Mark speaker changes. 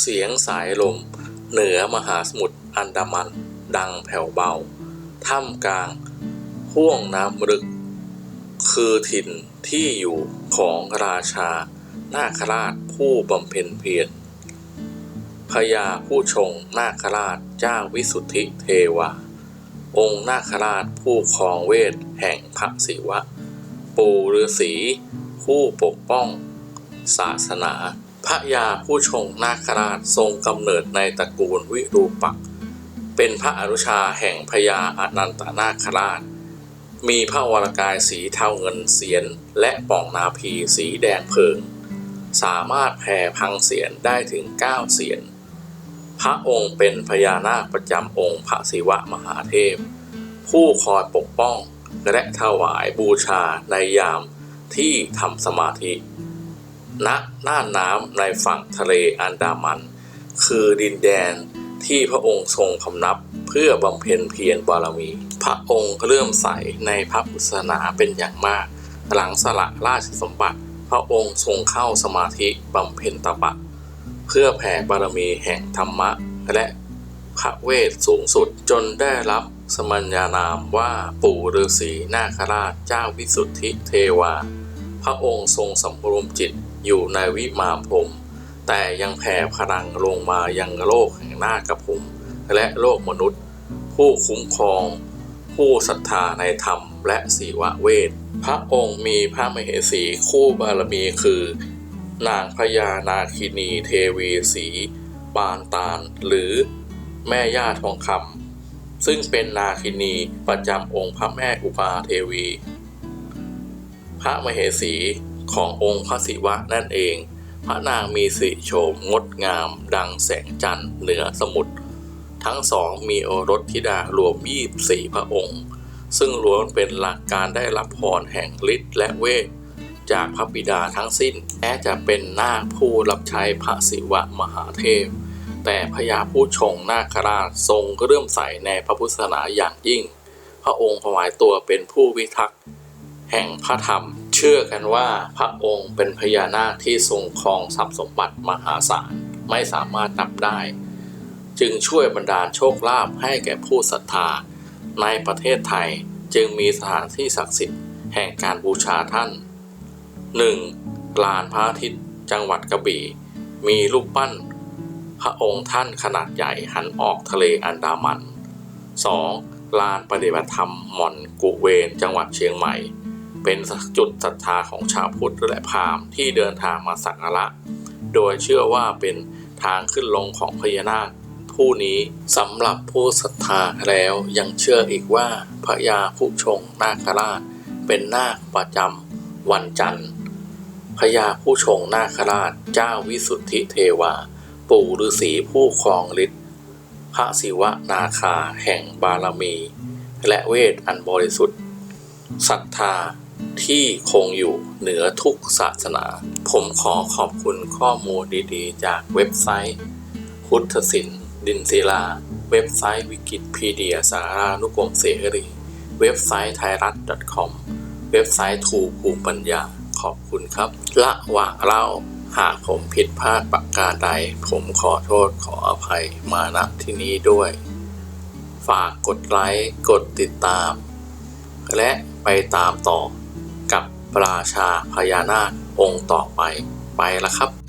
Speaker 1: เสียงสายลม เหนือมหาสมุทรอันดามัน ดังแผ่วเบา ท่ามกลางห้วงน้ำลึก คือถิ่นที่อยู่ของราชา นาคราชผู้บำเพ็ญเพียรพญาผู้ชงนาคราชเจ้าวิสุทธิเทวา องค์นาคราชผู้ครองเวทแห่งพระศิวะ ปู่ฤาษีผู้ปกป้อง ศาสนา พระยาผู้ชงนาคราชทรงกำเนิดในตระกูลวิรูปักษ์เป็นพระอนุชาแห่งพญาอนันตนาคราช มีพระวรกายสีเทาเงินเสียน และป่องนาภีสีแดงเพิง สามารถแผ่พังเสียนได้ถึง 9 เสียน พระองค์เป็นพญานาคประจำองค์พระศิวะมหาเทพ ผู้คอยปกป้องและถวายบูชาในยามที่ทำสมาธิ ณหน่านน้ำในฝั่งทะเลอันดามัน คือดินแดนที่พระองค์ทรงพำนับเพื่อบำเพ็ญเพียรบารมี พระองค์เลื่อมใสในพระพุทธศาสนาเป็นอย่างมาก หลังสละราชสมบัติ พระองค์ทรงเข้าสมาธิบำเพ็ญตบะ เพื่อแผ่บารมีแห่งธรรมะ และพระเวทสูงสุดจนได้รับสมัญญานามว่าปู่ฤาษีนาคราชเจ้าวิสุทธิเทวา พระองค์ทรงสำรวมจิต อยู่ในวิมานพรหมแต่ยังแผ่พลังลงมายังโลกแห่งหน้าคภูมิและโลกมนุษย์ ผู้คุ้มครอง ผู้ศรัทธาในธรรมและศีวเวท พระองค์มีพระมเหสีคู่บารมีคือ นางพญานาคินีเทวีสีปานตาลหรือแม่ย่าทองคำซึ่งเป็นนาคินีประจำองค์พระแม่อุมาเทวี พระมเหสี ขององค์พระศิวะนั่นเอง พระนางมีสีโฉมงดงาม ดังแสงจันทร์เหนือสมุทร ทั้งสองมีโอรสธิดารวม 24 พระองค์ ซึ่งล้วนเป็นหลักการได้รับพรแห่งฤทธิ์และเวทจากพระบิดาทั้งสิ้นแม้จะเป็นนาคผู้รับใช้พระศิวะมหาเทพ แต่พญาผู้ชงนาคราชทรงเรื่อมใสในพระพุทธศาสนาอย่างยิ่ง พระองค์ถวายตัวเป็นผู้วิทักษ์แห่งพระธรรม เชื่อกันว่าพระองค์เป็นพญานาคที่ทรงครองทรัพย์สมบัติมหาศาลไม่สามารถนับได้ จึงช่วยบรรดาลโชคลาภให้แก่ผู้ศรัทธา ในประเทศไทยจึงมีสถานที่ศักดิ์สิทธิ์แห่งการบูชาท่าน 1. ลานพระอาทิตย์จังหวัดกระบี่ มีรูปปั้น พระองค์ท่านขนาดใหญ่หันออกทะเลอันดามัน 2. ลานปฏิบัติธรรมหม่อนกุเวนจังหวัดเชียงใหม่ เป็นจุดศรัทธาของชาวพุทธและพราหมณ์ที่เดินทางมาสักการะ โดยเชื่อว่าเป็นทางขึ้นลงของพญานาคผู้นี้สำหรับผู้ศรัทธาแล้วยังเชื่ออีกว่าพระยาผู้ชงนาคราช เป็นนาคประจำวันจันทร์พญาผู้ชงนาคราชเจ้าวิสุทธิเทวา ปู่ฤาษีผู้ครองฤทธิ์พระศิวะนาคาแห่งบารมี และเวทอันบริสุทธิ์ศรัทธา ที่คงอยู่เหนือทุกศาสนา ผมขอขอบคุณข้อมูลดีๆ จากเว็บไซต์ พุทธศิลป์ดินศิลา เว็บไซต์วิกิพีเดียสารานุกรมเสรี เว็บไซต์ไทยรัฐ .com เว็บไซต์ทูภูมิปัญญา ขอบคุณครับ ละหว่างเล่า หากผมผิดพลาดประการใด ผมขอโทษขออภัยมาณที่นี้ด้วย ฝากกดไลค์ กดติดตาม และไปตามต่อ ราชาพญานาคองค์ต่อไปไปแล้วครับ